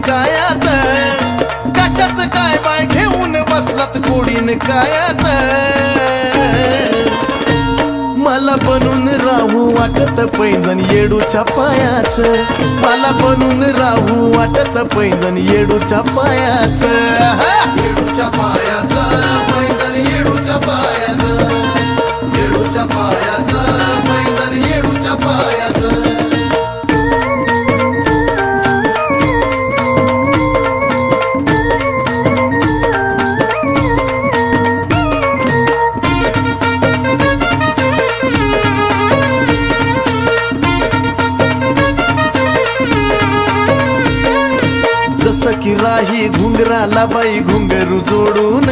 कायात? कशाच काय बाय घेऊन बसलात कोडीन कायात? मला बनून राहू वाटत पैंजण येडूच्या पायाच. मला बनून राहू वाटत पैंजण येडूच्या पायाच. येडूच्या पायाच पैंजण येडूच्या पायाच येडूच्या पायाच. राही घुंगराला बाई घुंगरू जोडून.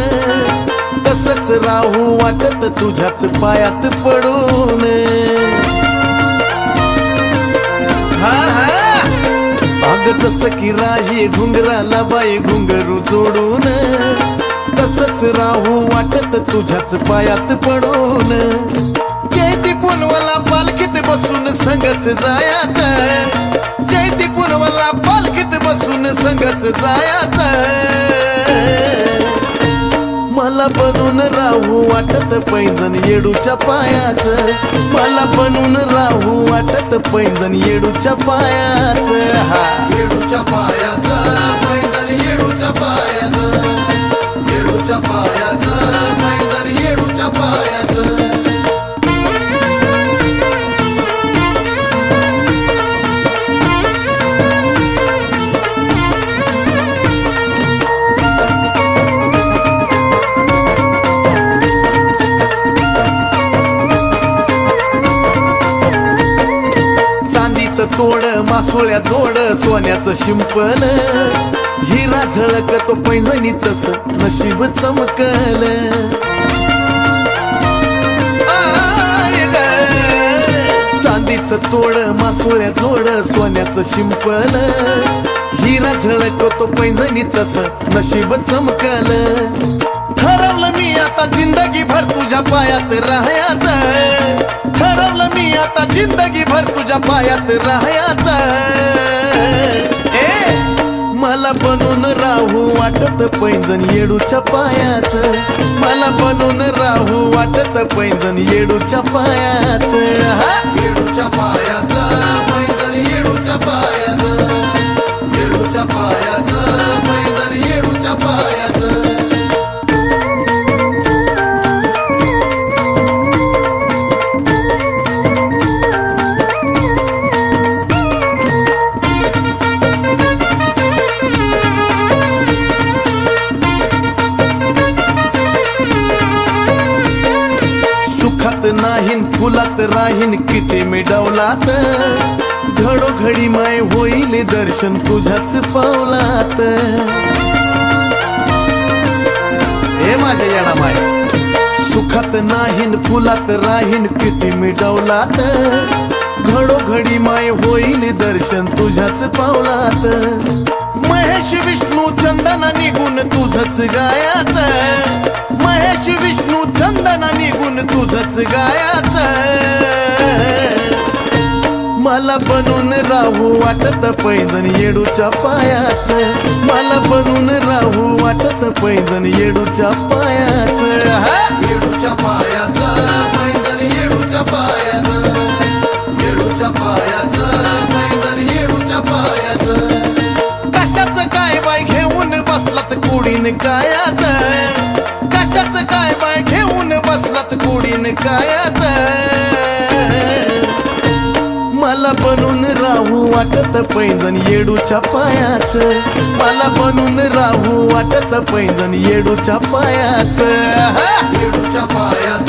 तसंच राहू वाटत तुझ्याच पायात पडून. हा हा. अग तस की राही घुंगराला बाई घुंगरू जोडून. तसंच राहू वाटत तुझ्याच पायात पडून. जयती पुनवाला पालखीत बसून संगच जायाचं. जयती पुनवाला पालखीत बसून संगत जायाचं मला बनून राहू वाटत पैंजण येडूच्या पायाच. मला बनून राहू वाटत पैंजण येडूच्या पायाच. हा. येडूच्या पायाच पैंजण येडूच्या पायाच येडूच्या पाया तोड मासोळ्या जोड सोन्याचं शिंपण हिरा झळक तो पैजणी तस नशीब चमकल. आय ग. चांदीचं तोड मासोळ्या जोड सोन्याचं शिंपण हिरा झळक तो पैजणी तस नशीब चमकल. ठरवलं मी आता जिंदगी भर तुझ्या पायात राहायचं आता जिंदगी भर तुझ्या पायात राहायचा. ए मला बनून राहू वाटत पैंजण येडूच्या पायाच. मला बनून राहू वाटत पैंजण येडूच्या पायाच. येडूच्या पायाच. नाहीन फुलात राहीन किती मिडवलात? घडोघडी माय होईल दर्शन तुझ्याच पावलात. हे माझ्या येणा माय सुखात नाहीन फुलात राहीन किती मिडवलात? घडोघडी माय होईल दर्शन तुझ्याच पावलात. महेश विष्णू चंदना निघून तुझच गायाच महेश विष्णू चंदना निघून तुझच गायाच मला बनून राहू वाटत पैंजण येडूच्या पायाच. मला बनून राहू वाटत पैंजण येडूच्या पायाच. येडूच्या पायाच पैंजण येडूच्या पायाच. येडूच्या पायाच पैंजण येडूच्या पायाच. कशाच काय बाय घेऊन बसलात कुडीन कायाच कशाच काय बाय घेऊन बसलात गोडीन कायाच? मला बनून राहू वाटत पैंजण येडूच्या पायाच. मला बनून राहू वाटत पैंजण येडूच्या पायाच. येडूच्या येडूच्या पायाच